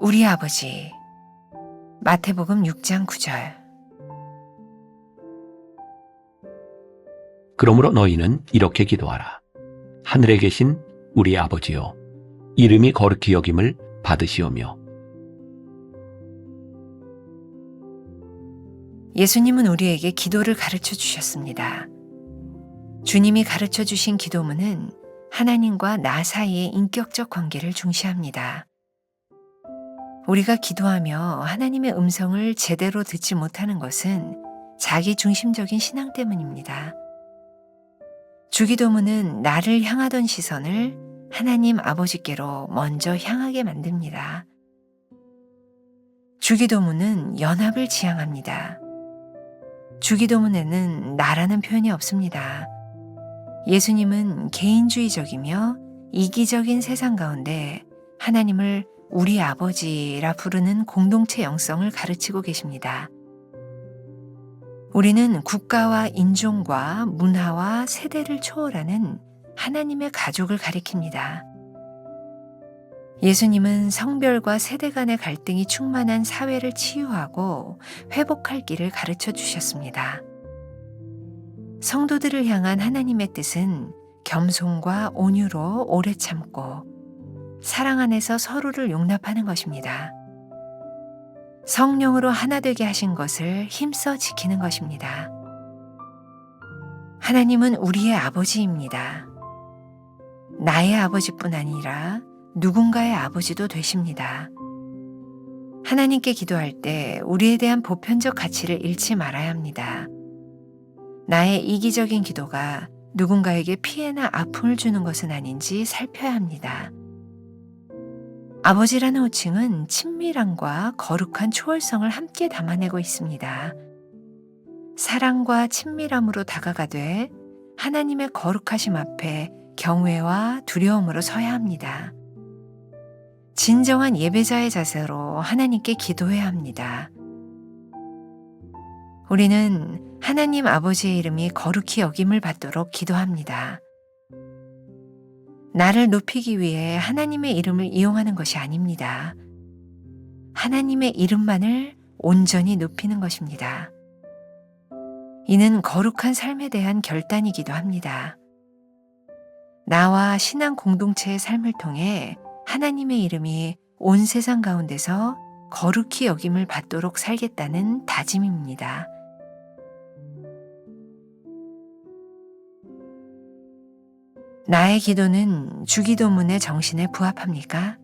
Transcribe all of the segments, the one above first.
우리 아버지 마태복음 6장 9절 그러므로 너희는 이렇게 기도하라. 하늘에 계신 우리 아버지요. 이름이 거룩히 여김을 받으시오며. 예수님은 우리에게 기도를 가르쳐 주셨습니다. 주님이 가르쳐 주신 기도문은 하나님과 나 사이의 인격적 관계를 중시합니다. 우리가 기도하며 하나님의 음성을 제대로 듣지 못하는 것은 자기 중심적인 신앙 때문입니다. 주기도문은 나를 향하던 시선을 하나님 아버지께로 먼저 향하게 만듭니다. 주기도문은 연합을 지향합니다. 주기도문에는 나라는 표현이 없습니다. 예수님은 개인주의적이며 이기적인 세상 가운데 하나님을 우리 아버지라 부르는 공동체 영성을 가르치고 계십니다. 우리는 국가와 인종과 문화와 세대를 초월하는 하나님의 가족을 가리킵니다. 예수님은 성별과 세대 간의 갈등이 충만한 사회를 치유하고 회복할 길을 가르쳐 주셨습니다. 성도들을 향한 하나님의 뜻은 겸손과 온유로 오래 참고 사랑 안에서 서로를 용납하는 것입니다. 성령으로 하나 되게 하신 것을 힘써 지키는 것입니다. 하나님은 우리의 아버지입니다. 나의 아버지뿐 아니라 누군가의 아버지도 되십니다. 하나님께 기도할 때 우리에 대한 보편적 가치를 잃지 말아야 합니다. 나의 이기적인 기도가 누군가에게 피해나 아픔을 주는 것은 아닌지 살펴야 합니다. 아버지라는 호칭은 친밀함과 거룩한 초월성을 함께 담아내고 있습니다. 사랑과 친밀함으로 다가가되 하나님의 거룩하심 앞에 경외와 두려움으로 서야 합니다. 진정한 예배자의 자세로 하나님께 기도해야 합니다. 우리는 하나님 아버지의 이름이 거룩히 여김을 받도록 기도합니다. 나를 높이기 위해 하나님의 이름을 이용하는 것이 아닙니다. 하나님의 이름만을 온전히 높이는 것입니다. 이는 거룩한 삶에 대한 결단이기도 합니다. 나와 신앙 공동체의 삶을 통해 하나님의 이름이 온 세상 가운데서 거룩히 여김을 받도록 살겠다는 다짐입니다. 나의 기도는 주기도문의 정신에 부합합니까?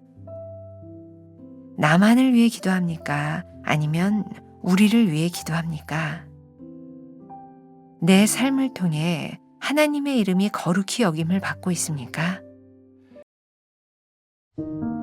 나만을 위해 기도합니까? 아니면 우리를 위해 기도합니까? 내 삶을 통해 하나님의 이름이 거룩히 여김을 받고 있습니까? thank you